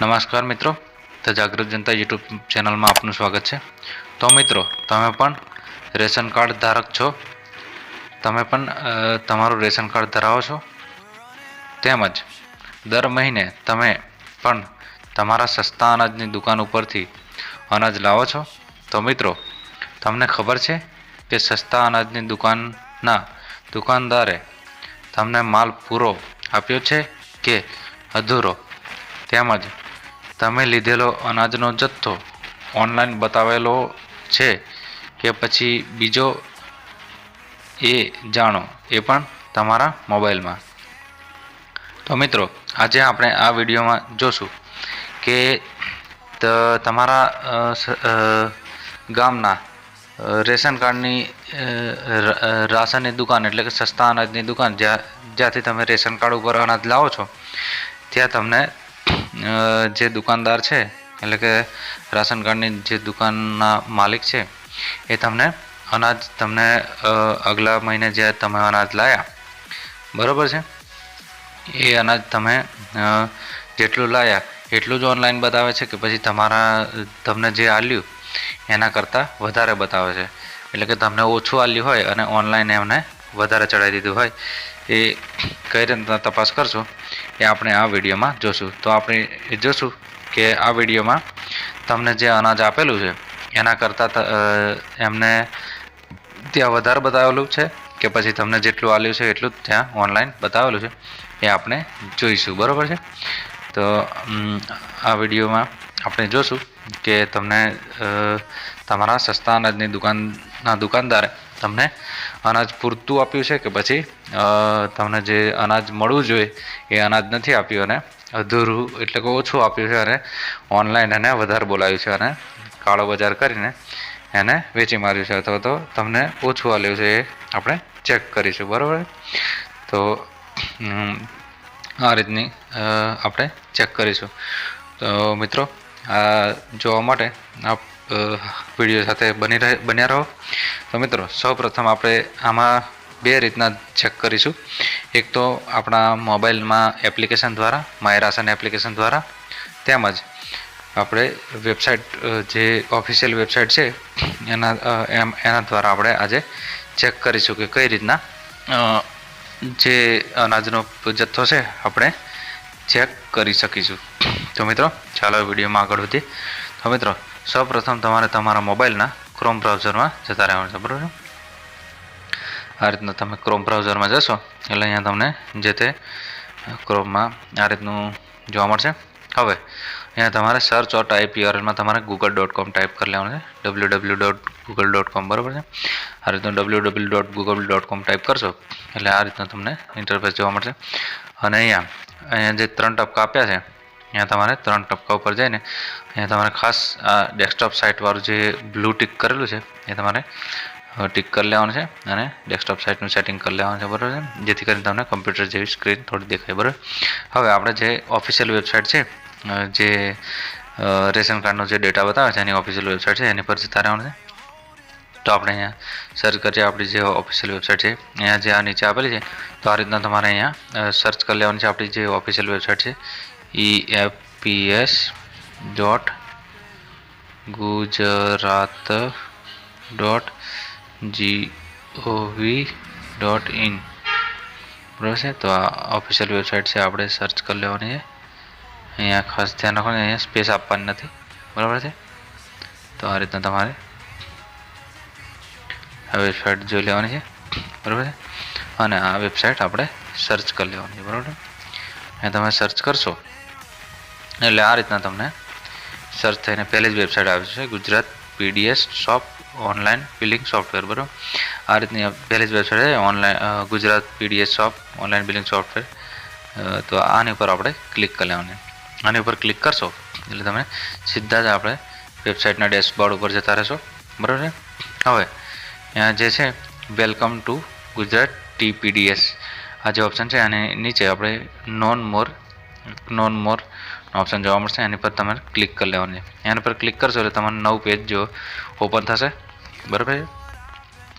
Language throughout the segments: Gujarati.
નમસ્કાર મિત્રો. તો જાગૃત જનતા યુટ્યુબ ચેનલમાં આપનું સ્વાગત છે. તો મિત્રો, તમે પણ રેશન કાર્ડ ધારક છો. તમે પણ તમારું રેશન કાર્ડ ધરાવો છો. તેમજ દર મહિને તમે પણ તમારા સસ્તા અનાજની દુકાન ઉપરથી અનાજ લાવો છો. તો મિત્રો, તમને ખબર છે કે સસ્તા અનાજની દુકાનના દુકાનદારે તમને માલ પૂરો આપ્યો છે કે અધૂરો? તેમજ તમે લીધેલો અનાજનો જથ્થો ઓનલાઈન બતાવેલો છે કે પછી બીજો એ જાણો એ પણ તમારા મોબાઈલમાં. તો મિત્રો, આજે આપણે આ વિડીયોમાં જોશું કે તમારા ગામના રેશન કાર્ડની રાશનની દુકાન એટલે કે સસ્તા અનાજની દુકાન જ્યાં, જ્યાંથી તમે રેશન કાર્ડ ઉપર અનાજ લાવો છો, ત્યાં તમને જે દુકાનદાર છે, એટલે કે રાશન કાર્ડની જે દુકાનના માલિક છે, એ તમને અનાજ તમને આગલા મહિને જે તમે અનાજ લાયા, બરાબર છે? એ અનાજ તમે જેટલું લાયા, એટલું જ ઓનલાઈન બતાવે છે કે પછી તમારા, તમને જે આલ્યું, એના કરતાં વધારે બતાવે છે. એટલે કે તમને ઓછું આલ્યું હોય અને ઓનલાઈન એમને વધારે ચડાવી દીધું હોય એ કઈ રીતના તપાસ કરશું એ આપણે આ વિડીયોમાં જોશું. તો આપણે એ જોશું કે આ વિડીયોમાં તમને જે અનાજ આપેલું છે, એના કરતાં એમને ત્યાં વધારે બતાવેલું છે કે પછી તમને જેટલું આલ્યું છે એટલું જ ત્યાં ઓનલાઈન બતાવેલું છે, એ આપણે જોઈશું. બરાબર છે? તો આ વિડીયોમાં આપણે જોશું કે તમને તમારા સસ્તા અનાજની દુકાનના દુકાનદારે તમને અનાજ પૂરતું આપ્યું છે કે પછી તમને જે અનાજ મળવું જોઈએ એ અનાજ નથી આપ્યું અને અધૂરું એટલે કે ઓછું આપ્યું છે અને ઓનલાઈન એને વધારે બોલાવ્યું છે અને કાળો બજાર કરીને એને વેચી માર્યું છે અથવા તો તમને ઓછું આલ્યું છે એ આપણે ચેક કરીશું, બરાબર? તો આ રીતની આપણે ચેક કરીશું. તો મિત્રો, આ જોવા માટે આપ વીડિયો સાથે બની રહે, બન્યા રહો. તો મિત્રો, સૌપ્રથમ આપણે આમાં બે રીતના ચેક કરીશું. એક તો આપણા મોબાઈલમાં એપ્લિકેશન દ્વારા માય રાશન એપ્લિકેશન દ્વારા. તેમજ આપણે વેબસાઇટ જે ઓફિશિયલ વેબસાઇટ છે, એના એમ, એના દ્વારા આપણે આજે ચેક કરીશું કે કઈ રીતના જે અનાજનો જથ્થો છે, આપણે ચેક કરી શકીશું. તો મિત્રો, ચાલો વિડીયોમાં આગળ વધીએ. તો મિત્રો સૌપ્રથમ તમારે તમારા મોબાઈલના ક્રોમ બ્રાઉઝરમાં જતા રહેવાનું છે, બરાબર? આ રીતના તમે ક્રોમ બ્રાઉઝરમાં જશો, એટલે અહીંયા તમને જે તે ક્રોમમાં આ રીતનું જોવા મળશે. હવે, અહીંયા તમારે સર્ચ ઓર ટાઈપ યુઆરએલમાં તમારે ગૂગલ ડોટ કોમ ટાઈપ કરી લેવાનું છે. W W dot Google dot com બરાબર છે? આ રીતનું W W dot Google dot com type કરશો, એટલે આ રીતનું તમને ઇન્ટરફેસ જોવા મળશે. અને અહીંયા અહીંયા જે ત્રણ ટપકા આપ્યા છે અહીંયા તમારે ત્રણ ટપકા ઉપર જઈને અહીંયા તમારે ખાસ આ ડેસ્કટોપ સાઇટવાળું જે બ્લુ ટીક કરેલું છે, એ તમારે ટીક કરી લેવાનું છે અને ડેસ્કટોપ સાઇટનું સેટિંગ કરી લેવાનું છે, બરાબર છે? જેથી કરીને તમને કમ્પ્યુટર જેવી સ્ક્રીન થોડી દેખાય, બરાબર? હવે આપણે જે ઓફિશિયલ વેબસાઇટ છે જે રેશન કાર્ડનો જે ડેટા બતાવે છે, એની ઓફિશિયલ વેબસાઇટ છે, એની પર જતા રહેવાનું છે. તો આપણે અહીંયા સર્ચ કરીએ, આપણી જે ઓફિશિયલ વેબસાઇટ છે, અહીંયા જે આ નીચે આપેલી છે, તો આ રીતના તમારે અહીંયા સર્ચ કરી લેવાની છે, આપણી જે ઓફિશિયલ વેબસાઇટ છે E F P S dot Gujarat dot GOV dot in બરાબર છે? તો આ ઓફિશિયલ વેબસાઇટ છે, આપણે સર્ચ કરી લેવાની છે. અહીંયા ખાસ ધ્યાન રાખવાનું, અહીંયા સ્પેસ આપવાની નથી. બરાબર છે? તો આ રીતના તમારે આ વેબસાઇટ જોઈ લેવાની છે. બરાબર છે? અને આ વેબસાઇટ આપણે સર્ચ કરી લેવાની છે. બરાબર અહીંયા તમે સર્ચ કરશો એટલે આ રીતના તમને સર્ચ થઈને પહેલી જ વેબસાઇટ આવી છે Gujarat PDS shop online billing software બરાબર? આ રીતની પહેલી જ વેબસાઇટ છે online Gujarat PDS shop online billing software તો આની ઉપર આપણે ક્લિક કરી લેવાની. આની ઉપર ક્લિક કરશો, એટલે તમે સીધા જ આપણે વેબસાઇટના ડેશબોર્ડ ઉપર જતા રહેશો, બરાબર છે? હવે, અહીંયા જે છે વેલકમ ટુ ગુજરાત ટીપીડીએસ આ જે ઓપ્શન છે, આની નીચે આપણે know more know more option જોવા મળશે. એની પર તમારે ક્લિક કરી લેવાની. એના પર ક્લિક કરશો એટલે તમારે નવું પેજ જો ઓપન થશે. બરાબર છે?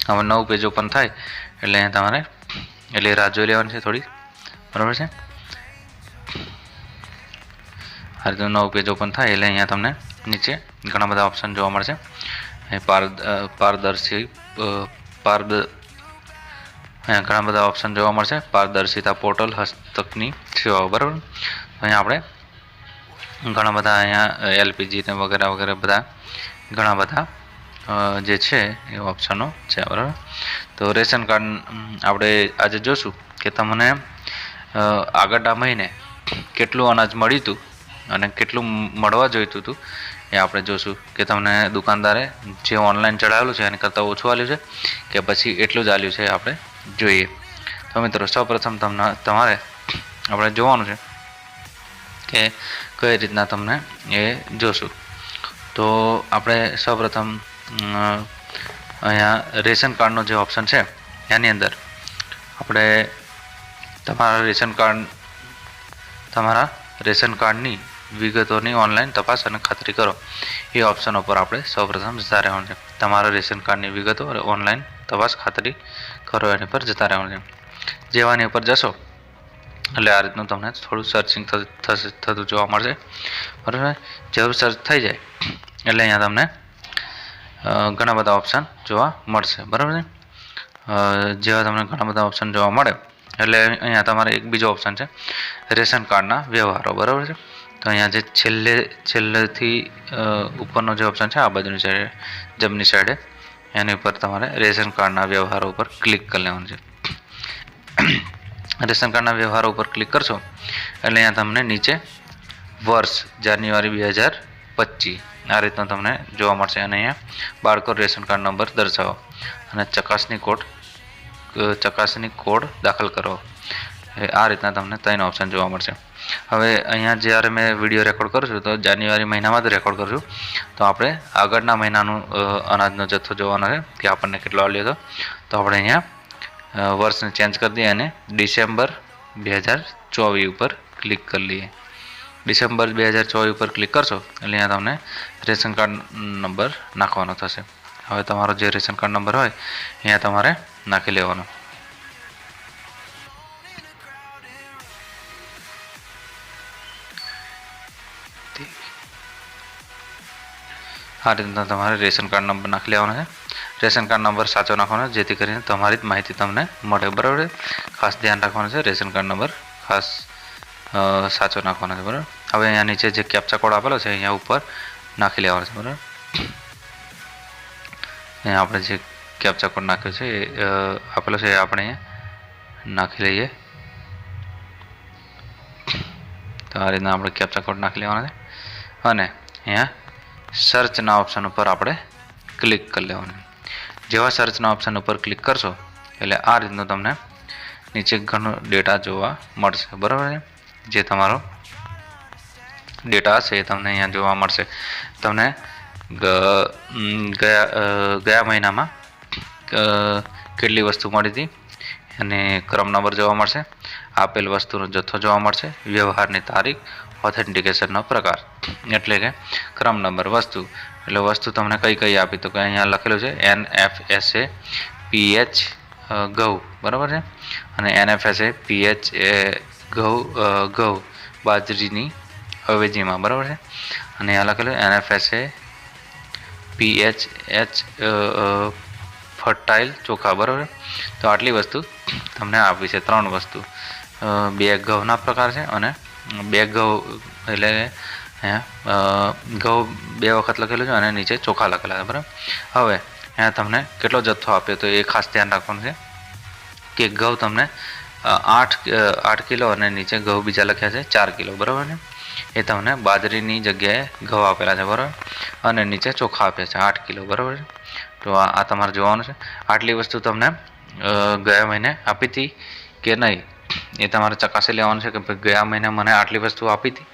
હવે નવું પેજ ઓપન થાય એટલે અહીંયા તમારે એટલે રાહ જોઈ લેવાની છે થોડી. બરાબર છે? આ રીતે નવું પેજ ઓપન થાય એટલે અહીંયા તમને નીચે ઘણા બધા ઓપ્શન જોવા મળશે. પારદર્શી પારદ, અહીંયા ઘણા બધા ઓપ્શન જોવા મળશે. પારદર્શિતા પોર્ટલ હસ્તકની સેવાઓ. બરાબર? અહીંયા આપણે ઘણા બધા અહીંયા એલપીજી ને વગેરે વગેરે બધા, ઘણા બધા જે છે એ ઓપ્શનો છે બરાબર. તો રેશન કાર્ડ આપણે આજે જોશું કે તમને આગળના મહિને કેટલું અનાજ મળ્યું હતું અને કેટલું મળવા જોઈતું હતું એ આપણે જોશું કે તમને દુકાનદારે જે ઓનલાઈન ચડાવેલું છે એની કરતાં ઓછું આવ્યું છે કે પછી એટલું જ આવ્યું છે આપણે જોઈએ. તો મિત્રો, સૌપ્રથમ તમને, તમારે આપણે જોવાનું છે કે કઈ રીતના તમને એ જોશું. તો આપણે સૌપ્રથમ અહીંયા રેશન કાર્ડનો જે ઓપ્શન છે, એની અંદર આપણે તમારા રેશન કાર્ડ, તમારા રેશન કાર્ડની વિગતોની ઓનલાઈન તપાસ અને ખાતરી કરો. એ ઓપ્શન ઉપર આપણે સૌપ્રથમ જતા રહેવાનું છે. તમારા રેશન કાર્ડની વિગતો ઓનલાઈન તપાસ ખાતરી કરો એની પર જતા રહેવાનું છે. જેવાની ઉપર જશો એટલે આ રીતનું તમને થોડું સર્ચિંગ થશે, થતું જોવા મળશે. બરાબર? જરૂર સર્ચ થઈ જાય, એટલે અહીંયા તમને ઘણા બધા ઓપ્શન જોવા મળશે. બરાબર છે? જેવા તમને ઘણા બધા ઓપ્શન જોવા મળે, એટલે અહીંયા તમારે એક બીજો ઓપ્શન છે, રેશન કાર્ડના વ્યવહારો. બરાબર છે? તો અહીંયા જે છેલ્લે, છેલ્લેથી ઉપરનો જે ઓપ્શન છે, આ બાજુની સાઈડે જમની સાઈડે એની ઉપર તમારે રેશન કાર્ડના વ્યવહારો ઉપર ક્લિક કરી લેવાનું છે. રેશન કાર્ડના વ્યવહારો ઉપર ક્લિક કરશો, એટલે અહીંયા તમને નીચે વર્ષ જાન્યુઆરી બે હજાર પચીસ આ રીતનો તમને જોવા મળશે. અને અહીંયા બાળકો રેશન કાર્ડ નંબર દર્શાવો અને ચકાસણી કોડ ચકાસણી કોડ દાખલ કરો. આ રીતના તમને ત્રણ ઓપ્શન જોવા મળશે. હવે અહીંયા જ્યારે મેં વીડિયો રેકોર્ડ કરું છું, તો જાન્યુઆરી મહિનામાં જ રેકોર્ડ કરું તો આપણે આગળના મહિનાનું અનાજનો જથ્થો જોવાનો છે, કે આપણને કેટલો આવ્યો હતો. તો આપણે અહીંયા અ, વર્ષને ચેન્જ કરી દઈએ અને ડિસેમ્બર બે હજાર ચોવીસ ઉપર ક્લિક કરી લઈએ ડિસેમ્બર બે હજાર ચોવીસ ઉપર ક્લિક કરશો એટલે અહીંયા તમને રેશન કાર્ડ નંબર નાખવાનો થશે। હવે તમારો જે રેશન કાર્ડ નંબર હોય અહીંયા તમારે નાખી લેવાનો. આ રીતના તમારે રેશન કાર્ડ નંબર નાખી લેવાનો છે. રેશન કાર્ડ નંબર સાચો નાખવાનો જેથી કરીને તમારી જ માહિતી તમને મળે, બરાબર ખાસ ધ્યાન રાખવાનું છે, રેશન કાર્ડ નંબર ખાસ સાચો નાખવાનો છે, બરાબર? હવે અહીંયા નીચે જે કેપ્ચા કોડ આપેલો છે, અહીંયા ઉપર નાખી લેવાનો છે, બરાબર? અહીંયા આપણે જે કેપ્ચા કોડ નાખ્યો છે, એ આપેલો છે, એ આપણે અહીંયા નાખી લઈએ. તો આ રીતના આપણે કેપ્ચા કોડ નાખી લેવાનો છે. અને અહીંયા સર્ચના ઓપ્શન ઉપર આપણે ક્લિક કરી લેવાનું જેવા સર્ચના ઓપ્શન ઉપર ક્લિક કરશો, એટલે આ રીતનું તમને નીચે ઘણો ડેટા જોવા મળશે, બરાબર છે? જે તમારો ડેટા હશે એ તમને અહીંયા જોવા મળશે. તમને ગયા ગયા મહિનામાં કેટલી વસ્તુ મળી હતી અને ક્રમ નંબર જોવા મળશે, આપેલ વસ્તુનો જથ્થો જોવા મળશે, વ્યવહારની તારીખ ઓથેન્ટિકેશનનો પ્રકાર, એટલે કે ક્રમ નંબર, વસ્તુ એટલે વસ્તુ તમને કઈ કઈ આપી તો કે અહીંયા લખેલું છે N F S A PH ઘઉં બરાબર છે? અને N F S A PH એ ઘઉં ઘઉં બાજરીની અવેજીમાં, બરાબર છે? અને અહીંયા લખેલું N F S A PH H fertile ચોખા, બરાબર તો આટલી વસ્તુ તમને આપી છે, ત્રણ વસ્તુ. બે ઘઉંના પ્રકાર છે અને બે ઘઉં એટલે અહીંયા ઘઉં બે વખત લખેલું છે અને નીચે ચોખા લખેલા છે, બરાબર? હવે, અહીંયા તમને કેટલો જથ્થો આપ્યો તો એ ખાસ ધ્યાન રાખવાનું છે કે ઘઉં તમને આઠ આઠ કિલો અને નીચે ઘઉં બીજા લખ્યા છે ચાર કિલો, બરાબર ને? એ તમને બાજરીની જગ્યાએ ઘઉં આપેલા છે, બરાબર? અને નીચે ચોખા આપ્યા છે, આઠ કિલો, બરાબર છે? તો આ તમારે જોવાનું છે. આટલી વસ્તુ તમને ગયા મહિને આપી હતી કે નહીં? એ તમારે ચકાસી લેવાનું છે કે ગયા મહિને મને આટલી વસ્તુ આપી હતી?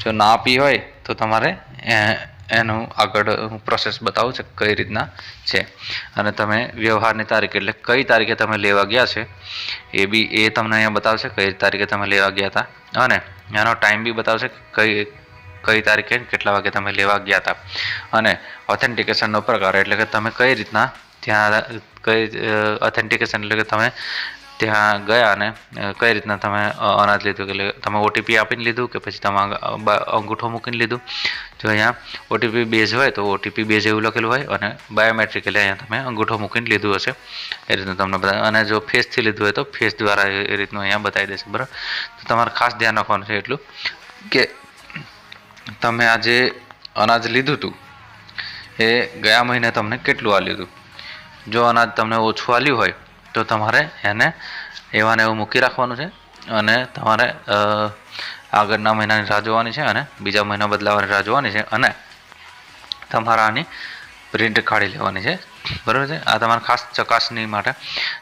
જો ના આપી હોય તો તમારે એનું આગળ હું પ્રોસેસ બતાવું છું કઈ રીતના છે. અને તમે વ્યવહારની તારીખ એટલે કઈ તારીખે તમે લેવા ગયા છે, એ બી એ તમને અહીંયા બતાવશે કઈ તારીખે તમે લેવા ગયા હતા. અને એનો ટાઈમ બી બતાવશે કઈ કઈ તારીખે કેટલા વાગે તમે લેવા ગયા હતા. અને ઓથેન્ટિકેશનનો પ્રકાર એટલે કે તમે કઈ રીતના ત્યાં, કઈ ઓથેન્ટિકેશન એટલે કે તમે ત્યાં ગયા અને કઈ રીતના તમે અનાજ લીધું એટલે તમે ઓટીપી આપીને લીધું કે પછી તમે અંગૂઠો મૂકીને લીધું? જો અહીંયા ઓટીપી બેઝ હોય તો ઓટીપી બેઝ એવું લખેલું હોય અને બાયોમેટ્રિક એટલે અહીંયા તમે અંગૂઠો મૂકીને લીધું હશે. એ રીતનું તમને બધા, અને જો ફેસથી લીધું હોય તો ફેસ દ્વારા એ રીતનું અહીંયા બતાવી દેશે, બરાબર? તો તમારે ખાસ ધ્યાન રાખવાનું છે એટલું કે તમે આજે અનાજ લીધું હતું એ ગયા મહિને તમને કેટલું આવ્યું હતું જો અનાજ તમને ઓછું આલ્યું હોય તો તમારે એને એવાને એવું મૂકી રાખવાનું છે અને તમારે આગળના મહિનાની રાહ જોવાની છે અને બીજા મહિના બદલાવાની રાહ જોવાની છે અને તમારા આની પ્રિન્ટ કાઢી લેવાની છે. બરાબર છે? આ તમારે ખાસ ચકાસણી માટે.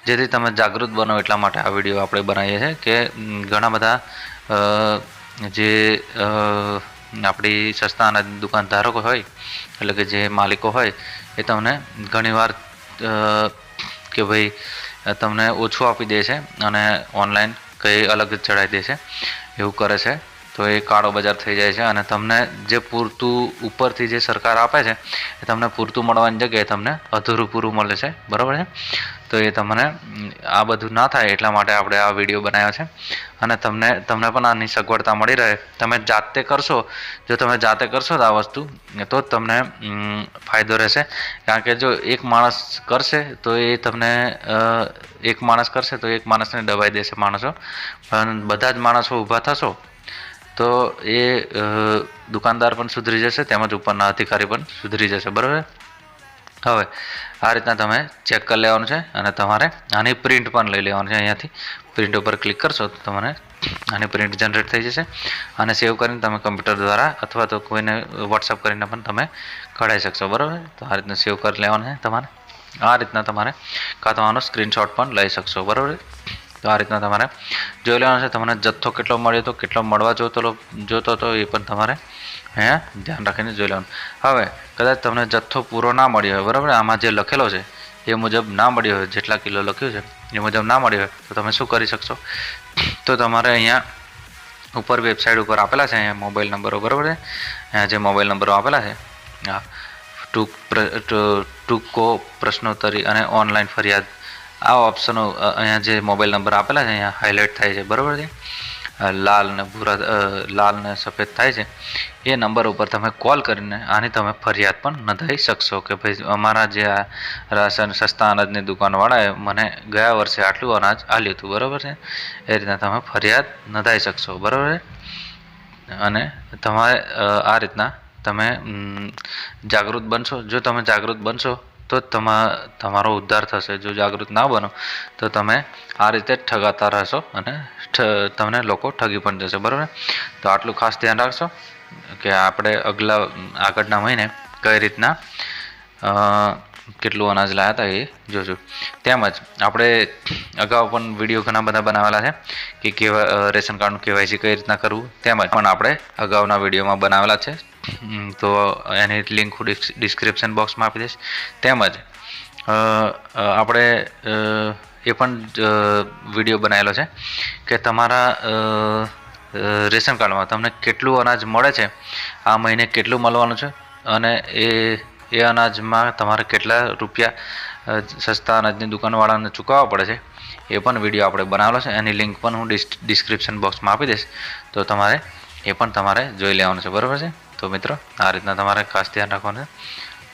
જેથી તમે જાગૃત બનો એટલા માટે આ વીડિયો આપણે બનાવીએ છીએ કે ઘણા બધા જે આપણી સસ્તા અનાજ દુકાનધારકો હોય, એટલે કે જે માલિકો હોય, એ તમને ઘણીવાર કે ભાઈ તમને ઓછું આપી દે છે અને ઓનલાઈન કંઈ અલગ જ ચડાવી દે છે, એવું કરે છે. તો એ કાળો બજાર થઈ જાય છે અને તમને જે પૂરતું ઉપરથી જે સરકાર આપે છે, એ તમને પૂરતું મળવાની જગ્યાએ તમને અધૂરું પૂરું મળે છે. બરાબર છે? તો એ તમને આ બધું ના થાય એટલા માટે આપણે આ વીડિયો બનાવ્યો છે. અને તમને તમને પણ આની સગવડતા મળી રહે. તમે જાતે કરશો, જો તમે જાતે કરશો તો આ વસ્તુ, તો તમને ફાયદો રહેશે. કારણ કે જો એક માણસ કરશે તો એ તમને એક માણસ કરશે તો એક માણસને દબાઈ દેશે માણસો. પણ બધા જ માણસો ઊભા થશો તો એ દુકાનદાર પણ સુધરી જશે, તેમજ ઉપરના અધિકારી પણ સુધરી જશે, બરાબર? હવે, આ રીતના તમે ચેક કરી લેવાનું છે અને તમારે આની પ્રિન્ટ પણ લઈ લેવાનું છે અહીંયાથી. પ્રિન્ટ ઉપર ક્લિક કરશો તો તમને આની પ્રિન્ટ જનરેટ થઈ જશે અને સેવ કરીને તમે કમ્પ્યુટર દ્વારા અથવા તો કોઈને વોટ્સઅપ કરીને પણ તમે કઢાઈ શકશો, બરાબર? તો આ રીતના સેવ કરી લેવાનું છે તમારે. આ રીતના તમારે કાં તો આનો સ્ક્રીનશોટ પણ લઈ શકશો, બરાબર? તો આ રીતના તમારે જોઈ લેવાનું છે. તમને જથ્થો કેટલો મળ્યો તો કેટલો મળવા જોતો જોતો હતો એ પણ તમારે અહીંયા ધ્યાન રાખીને જોઈ લેવાનું. હવે, કદાચ તમને જથ્થો પૂરો ના મળ્યો હોય, બરાબર? આમાં જે લખેલો છે, એ મુજબ ના મળ્યો હોય, જેટલા કિલો લખ્યું છે, એ મુજબ ના મળ્યો હોય, તો તમે શું કરી શકશો? તો તમારે અહીંયા ઉપર વેબસાઇટ ઉપર આપેલા છે, અહીંયા મોબાઈલ નંબરો, બરાબર છે? અહીંયા જે મોબાઈલ નંબરો આપેલા છે હા ટૂંક ટૂંકો પ્રશ્નોત્તરી અને ઓનલાઈન ફરિયાદ આ ઓપ્શનો અહીંયા જે મોબાઈલ નંબર આપેલા છે, અહીંયા હાઇલાઇટ થાય છે, બરાબર છે? લાલ ને ભૂરા લાલ ને સફેદ થાય છે. એ નંબર ઉપર તમે કોલ કરીને આની તમે ફરિયાદ પણ નોંધાવી શકશો કે ભાઈ અમારા જે આ રાશન સસ્તા અનાજની દુકાનવાળાએ મને ગયા વર્ષે આટલું અનાજ આપ્યું હતું, બરાબર છે? એ રીતના તમે ફરિયાદ નોંધાવી શકશો, બરાબર છે? અને તમારે આ રીતના તમે જાગૃત બનશો. જો તમે જાગૃત બનશો તો તમા, તમારો ઉદ્ધાર થશે. જો જાગૃત ના બનો, તો તમે આ રીતે ઠગાતા રહેશો અને તમને લોકો ઠગી પણ જશે. બરાબર? તો આટલું ખાસ ધ્યાન રાખશો કે આપણે અગલા, આગળના મહિને કઈ રીતના કેટલું અનાજ લાયા હતા એ જોજો. તેમજ આપણે અગાઉ પણ વીડિયો ઘણા બધા બનાવેલા છે કે કેવા રેશન કાર્ડનું કેવાયસી કઈ રીતના કરવું. તેમજ પણ આપણે અગાઉના વિડીયોમાં બનાવેલા છે. તો એની લિંક હું ડિસ્ક્રિપ્શન બોક્સમાં આપી દઈશ. તેમજ આપણે એ પણ વીડિયો બનાવેલો છે કે તમારા રેશન કાર્ડમાં તમને કેટલું અનાજ મળે છે? આ મહિને કેટલું મળવાનું છે? અને એ એ અનાજમાં તમારે કેટલા રૂપિયા સસ્તા અનાજની દુકાનવાળાને ચૂકવવા પડે છે? એ પણ વીડિયો આપણે બનાવેલો છે. એની લિંક પણ હું ડિસ ડિસ્ક્રિપ્શન બોક્સમાં આપી દઈશ. તો તમારે એ પણ તમારે જોઈ લેવાનું છે. બરાબર છે? તો મિત્રો, આ રીતના તમારે ખાસ ધ્યાન રાખવાનું.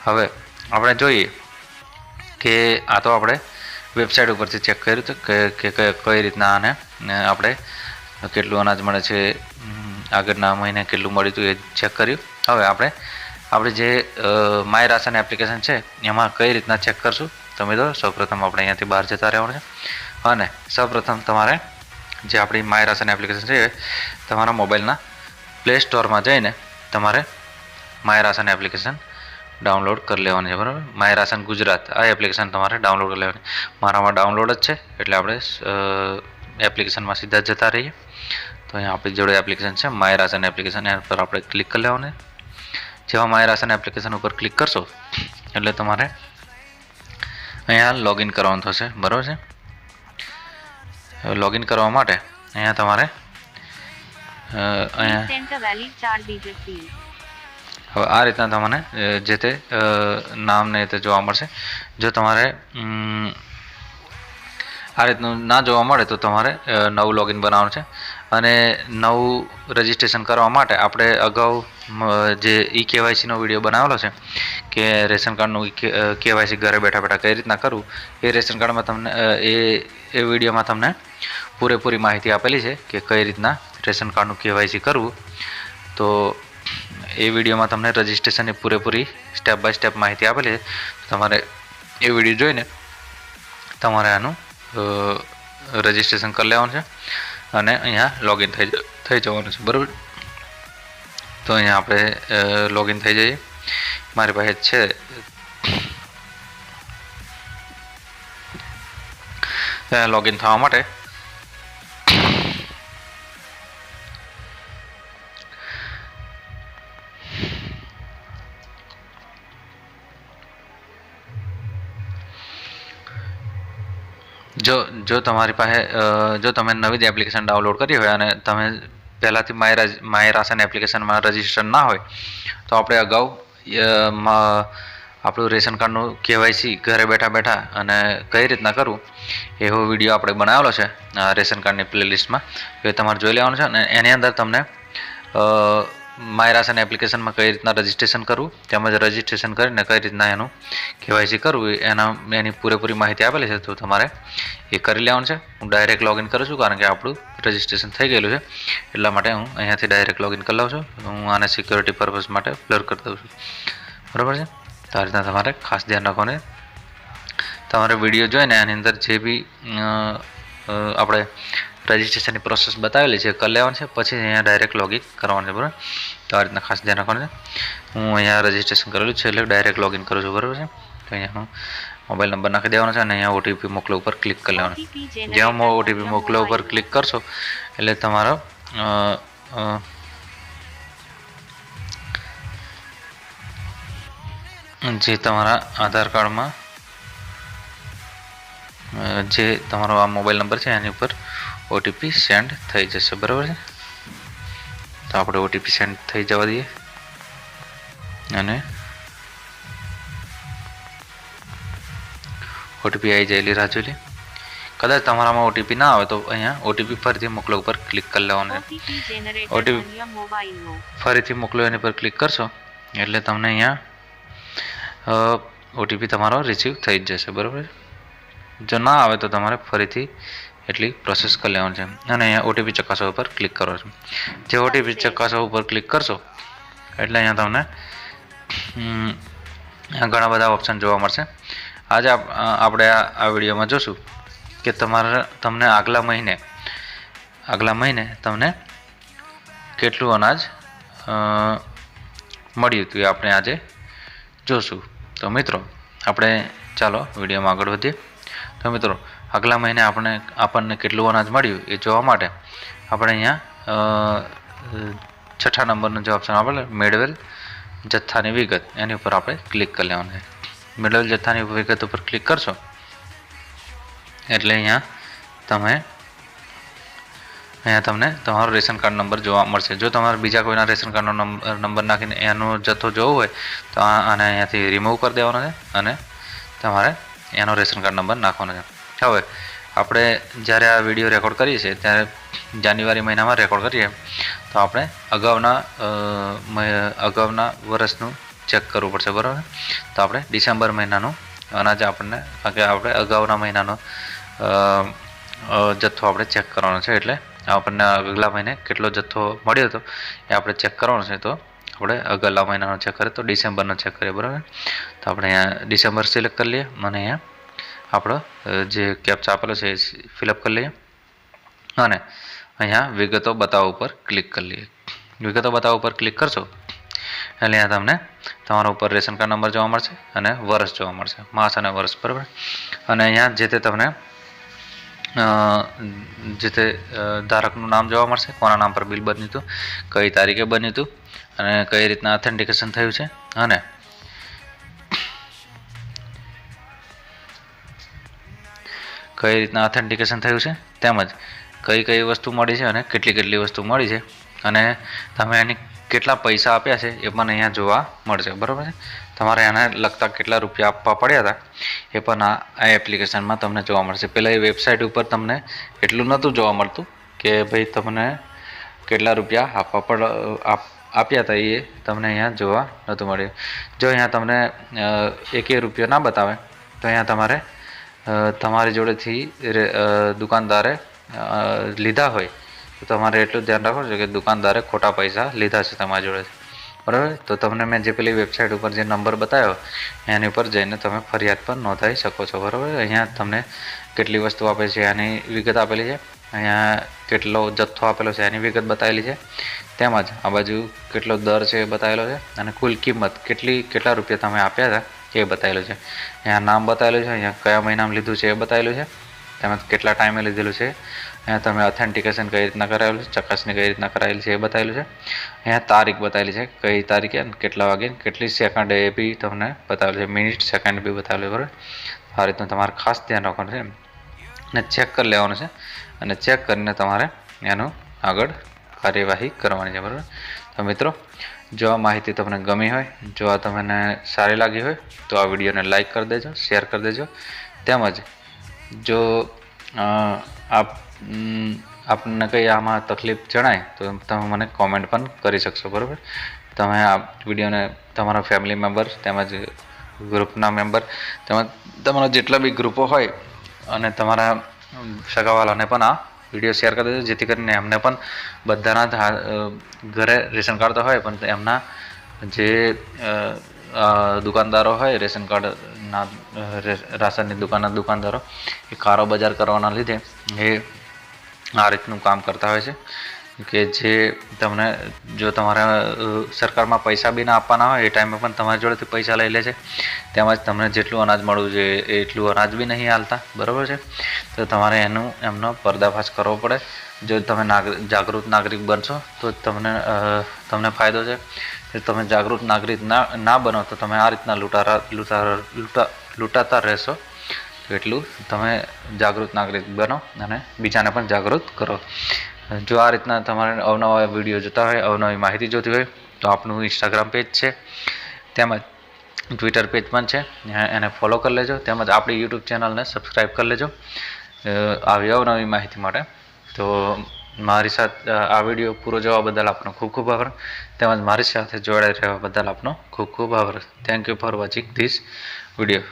હવે, આપણે જોઈએ કે આ તો આપણે વેબસાઇટ ઉપરથી ચેક કર્યું હતું કે કઈ રીતના આને આપણે કેટલું અનાજ મળે છે આગળના મહિને કેટલું મળ્યું હતું એ ચેક કર્યું. હવે આપણે આપણે જે માય રાશન એપ્લિકેશન છે, એમાં કઈ રીતના ચેક કરશું? તમે તો સૌપ્રથમ આપણે અહીંયાથી બહાર જતા રહેવાનું છે. અને સૌપ્રથમ તમારે જે આપણી માય રાશન એપ્લિકેશન છે તમારા મોબાઈલના પ્લે સ્ટોરમાં જઈને તમારે માય રાશન એપ્લિકેશન ડાઉનલોડ કરી લેવાની છે, બરાબર? માય રાશન ગુજરાત, આ એપ્લિકેશન તમારે ડાઉનલોડ કરી લેવાની. મારામાં ડાઉનલોડ જ છે, એટલે આપણે એપ્લિકેશનમાં સીધા જતા રહીએ. તો અહીંયા આપણી જોડે એપ્લિકેશન છે માય રાશન એપ્લિકેશન એના પર આપણે ક્લિક કરી લેવાની. જેવા માય રાશન એપ્લિકેશન ઉપર ક્લિક કરશો, એટલે તમારે અહીંયા લોગિન કરવાનું થશે, બરાબર છે? લોગિન કરવા માટે અહીંયા તમારે હવે આ રીતના તમને જે તે નામ ને તે જોવા મળશે. જો તમારે આ રીતનું ના જોવા મળે તો તમારે નવું લોગિન બનાવવાનું છે. અને નવું રજિસ્ટ્રેશન કરવા માટે આપણે અગાઉ જે ઈ કેવાયસીનો વીડિયો બનાવેલો છે, કે રેશન કાર્ડનું કેવાયસી ઘરે બેઠા બેઠા કઈ રીતના કરવું, એ રેશન કાર્ડમાં તમને એ એ વિડીયોમાં તમને પૂરેપૂરી માહિતી આપેલી છે કે કઈ રીતના રેશન કાર્ડનું કેવાયસી કરવું. તો એ વિડીયોમાં તમને રજિસ્ટ્રેશનની પૂરેપૂરી સ્ટેપ બાય સ્ટેપ માહિતી આપેલી છે. તમારે એ વીડિયો જોઈને તમારે આનું રજિસ્ટ્રેશન કરી લેવાનું છે. અને અહીંયા લોગિન થઈ થઈ જવાનું છે, બરાબર? તો અહીંયા આપણે લોગિન થઈ જઈએ. મારી પાસે છે લોગિન થવા માટે. જો જો તમારી પાસે જો તમે નવી જ એપ્લિકેશન ડાઉનલોડ કરી હોય અને તમે પહેલાંથી માય માય રાશન એપ્લિકેશનમાં રજિસ્ટર ના હોય, તો આપણે અગાઉ આપણું રેશન કાર્ડનું કેવાયસી ઘરે બેઠા બેઠા અને કઈ રીતના કરવું, એવો વીડિયો આપણે બનાવેલો છે રેશન કાર્ડની પ્લેલિસ્ટમાં એ તમારે જોઈ લેવાનું છે અને એની અંદર તમને અ, માય રાશન એપ્લિકેશનમાં કઈ રીતના રજિસ્ટ્રેશન કરવું તેમજ રજીસ્ટ્રેશન કરીને કઈ રીતના એનું કેવાયસી કરવું એના એની પૂરેપૂરી માહિતી આપેલી છે તો તમારે એ કરી લેવાનું છે. હું ડાયરેક્ટ લોગિન કરું છું કારણ કે આપણું રજિસ્ટ્રેશન થઈ ગયેલું છે. એટલા માટે હું અહીંયાથી ડાયરેક્ટ લોગિન કરી લઉં છું. હું આને સિક્યોરિટી પર્પઝ માટે બ્લર કરી દઉં છું. બરાબર છે? તો આ રીતના તમારે ખાસ ધ્યાન રાખવાનું તમારે વીડિયો જોઈને આની અંદર જે બી આપણે રજિસ્ટ્રેશનની પ્રોસેસ બતાવેલી છે કરી લેવાનું છે પછી અહીંયા ડાયરેક્ટ લોગિન કરવાનું છે બરાબર? તો આ રીતના ખાસ ધ્યાન રાખવાનું છે. હું અહીંયા રજિસ્ટ્રેશન કરેલું છે એટલે ડાયરેક્ટ લોગિન કરું છું બરાબર છે? તો અહીંયા હું મોબાઈલ નંબર નાખી દેવાનો છે અને અહીંયા ઓટીપી મોકલો ઉપર ક્લિક કરી લેવાનું. જેમ ઓટીપી મોકલો ઉપર ક્લિક કરશો એટલે તમારો જે તમારા આધાર કાર્ડમાં જે તમારો આ મોબાઈલ નંબર છે એની ઉપર ઓટીપી સેન્ડ થઈ જશે બરાબર છે? તો આપણે ઓટીપી સેન્ડ થઈ જવા દઈએ. અને ઓટીપી આવી જાય રાહ જોઈ કદાચ તમારામાં ઓટીપી ના આવે તો અહીંયા ઓટીપી ફરીથી મોકલો ઉપર ક્લિક કરી લેવાનું. No. ફરીથી મોકલો એની પર ક્લિક કરશો એટલે તમને અહીંયા ઓટીપી તમારો રિસીવ થઈ જ જશે બરાબર જો ના આવે તો તમારે ફરીથી એટલી પ્રોસેસ કરી લેવાની છે. અને અહીંયા ઓટીપી ચકાસવા ઉપર ક્લિક કરો છો. જે ઓટીપી ચકાસવા ઉપર ક્લિક કરશો એટલે અહીંયા તમને ઘણા બધા ઓપ્શન જોવા મળશે. આજે આપ- આપણે આ આ વિડીયોમાં જોશું કે તમારે તમને આગલા મહિને આગલા મહિને તમને કેટલું અનાજ મળ્યું હતું એ આપણે આજે જોશું. તો મિત્રો આપણે ચાલો વિડીયોમાં આગળ વધીએ. તો મિત્રો, આગલા મહિને આપણે આપણને કેટલું અનાજ મળ્યું એ જોવા માટે આપણે અહીંયા છઠ્ઠા નંબરનો જે ઓપ્શન આપેલો, મેળવેલ જથ્થાની વિગત. એની ઉપર આપણે ક્લિક કરી લેવાનું છે. મેળવેલ જથ્થાની વિગત ઉપર ક્લિક કરશો, એટલે અહીંયા તમે, અહીંયા તમને તમારો રેશન કાર્ડ નંબર જોવા મળશે. જો તમારે બીજા કોઈના રેશન કાર્ડનો નંબર નંબર નાખીને એનો જથ્થો જોવો હોય, તો આને અહીંયાથી રિમૂવ કરી દેવાનો છે અને તમારે એનો રેશન કાર્ડ નંબર નાખવાનો છે. હવે, આપણે જ્યારે આ વીડિયો રેકોર્ડ કરીએ છીએ, ત્યારે જાન્યુઆરી મહિનામાં રેકોર્ડ કરીએ, તો આપણે અગાઉના અગાઉના વર્ષનું ચેક કરવું પડશે, બરાબર? તો આપણે ડિસેમ્બર મહિનાનું અનાજ આપણને કે આપણે અગાઉના મહિનાનો જથ્થો આપણે ચેક કરવાનો છે, એટલે આપણને આગલા મહિને કેટલો જથ્થો મળ્યો હતો એ આપણે ચેક કરવાનો છે, તો આપણે આગલા મહિનાનો ચેક કરીએ તો ડિસેમ્બરનો ચેક કરીએ બરાબર? તો આપણે અહીંયા ડિસેમ્બર સિલેક્ટ કરી લઈએ અને અહીંયા આપણો જે કેપ્ચા આપેલો છે એ ફિલઅપ કરી લઈએ. અને અહીંયા વિગતો બતાવવા ઉપર ક્લિક કરી લઈએ. વિગતો બતાવવા ઉપર ક્લિક કરશો, એટલે અહીંયા તમને તમારા ઉપર રેશન કાર્ડ નંબર જોવા મળશે અને વર્ષ જોવા મળશે. માસ અને વર્ષ, બરાબર? અને અહીંયા જે તે તમને જે તે ધારકનું નામ જોવા મળશે. કોના નામ પર બિલ બન્યું હતું, કઈ તારીખે બન્યું હતું, અને કઈ રીતના ઓથેન્ટિકેશન થયું છે, અને કઈ રીતના ઓથેન્ટિકેશન થયું છે, તેમજ કઈ કઈ વસ્તુ મળી છે અને કેટલી કેટલી વસ્તુ મળી છે, અને તમે એની કેટલા પૈસા આપ્યા છે, એ પણ અહીંયા જોવા મળશે. બરાબર છે? તમારે એને લગતા કેટલા રૂપિયા આપવા પડ્યા હતા, એ પણ આ એપ્લિકેશનમાં તમને જોવા મળશે. પહેલાં એ વેબસાઇટ ઉપર તમને એટલું નહોતું જોવા મળતું કે ભાઈ તમને કેટલા રૂપિયા આપવા પડ આપ આપ્યા હતા, એ તમને અહીંયા જોવા નહોતું મળ્યું. જો અહીંયા તમને એકે રૂપિયો ના બતાવે, તો અહીંયા તમારે તમારી જોડેથી દુકાનદારે લીધા હોય. તો તમારે એટલું ધ્યાન રાખવું છે કે દુકાનદારે ખોટા પૈસા લીધા છે તમારી જોડેથી. બરાબર? તો તમને મેં જે પેલી વેબસાઇટ ઉપર જે નંબર બતાવ્યો એની ઉપર જઈને તમે ફરિયાદ પણ નોંધાવી શકો છો, બરાબર? અહીંયા તમને કેટલી વસ્તુ આપે છે એની વિગત આપેલી છે. અહીંયા કેટલો જથ્થો આપેલો છે, એની વિગત બતાવેલી છે. તેમજ આ બાજુ કેટલો દર છે એ બતાવેલો છે, અને કુલ કિંમત કેટલી, કેટલા રૂપિયા તમે આપ્યા હતા એ બતાવેલું છે. અહીંયા નામ બતાવેલું છે, અહીંયા કયા મહિનામાં લીધું છે એ બતાવેલું છે. તેમજ કેટલા ટાઈમે લીધેલું છે? અહીંયા તમે ઓથેન્ટિકેશન કઈ રીતના કરાવેલું છે? ચકાસણી કઈ રીતના કરાયેલી છે એ બતાવેલું છે? અહીંયા તારીખ બતાવેલી છે. કઈ તારીખે કેટલા વાગે કેટલી સેકન્ડ એ બી તમને બતાવેલું છે. મિનિટ સેકન્ડ બી બતાવેલું બરાબર? આ રીતનું તમારે ખાસ ધ્યાન રાખવાનું છે અને ચેક કરી લેવાનું છે. અને ચેક કરીને તમારે એનું આગળ કાર્યવાહી કરવાની છે, બરાબર? તો મિત્રો, જો આ માહિતી તમને ગમી હોય, જો આ તમને સારી લાગી હોય, તો આ વિડીયોને લાઈક કરી દેજો શેર કરી દેજો. તેમજ જો આપ આપને કંઈ આમાં તકલીફ જણાય, તો તમે મને કોમેન્ટ પણ કરી શકશો, બરાબર? તમે આ વિડીયોને તમારા ફેમિલી મેમ્બર તેમજ ગ્રુપના મેમ્બર તેમજ તમારા જેટલા બી ગ્રુપો હોય, અને તમારા સગાવાલાને પણ આ વીડિયો શેર કરી દેજો, જેથી કરીને એમને પણ બધાના ઘરે રેશન કાર્ડ તો હોય, પણ એમના જે દુકાનદારો હોય, રેશન કાર્ડના અ, રે- રાશનની દુકાનના દુકાનદારો એ કારો બજાર કરવાના લીધે એ આ રીતનું કામ કરતા હોય છે કે જે તમને જો તમારા સરકારમાં પૈસા બી ના આપવાના હોય એ ટાઈમે પણ તમારી જોડેથી પૈસા લઈ લે છે. તેમજ તમને જેટલું અનાજ મળવું જોઈએ એટલું અનાજ બી નહીં હાલતા. બરાબર છે? તો તમારે એનું એમનો પર્દાફાશ કરવો પડે. જો તમે નાગરિક જાગૃત નાગરિક બનશો, તો તમને તમને ફાયદો છે. તમે જાગૃત નાગરિક ના ના બનો, તો તમે આ રીતના લૂંટારા લૂંટારા, લૂંટા, લૂંટાતા રહેશો. એટલું તમે જાગૃત નાગરિક બનો અને બીજાને પણ જાગૃત કરો. જો આ રીતના તમારે અવનવા વીડિયો જોતા હોય, અવનવી માહિતી જોતી હોય, તો આપણું ઇન્સ્ટાગ્રામ પેજ છે, તેમજ ટ્વિટર પેજ પણ છે. એને ફોલો કરી લેજો. તેમજ આપણી યુટ્યુબ ચેનલને સબસ્ક્રાઈબ કરી લેજો. આવી અવનવી માહિતી માટે. તો મારી સાથે આ વીડિયો પૂરો જોવા બદલ આપનો ખૂબ ખૂબ આભાર. તેમજ મારી સાથે જોડાઈ રહેવા બદલ આપનો ખૂબ ખૂબ આભાર. Thank you for watching this video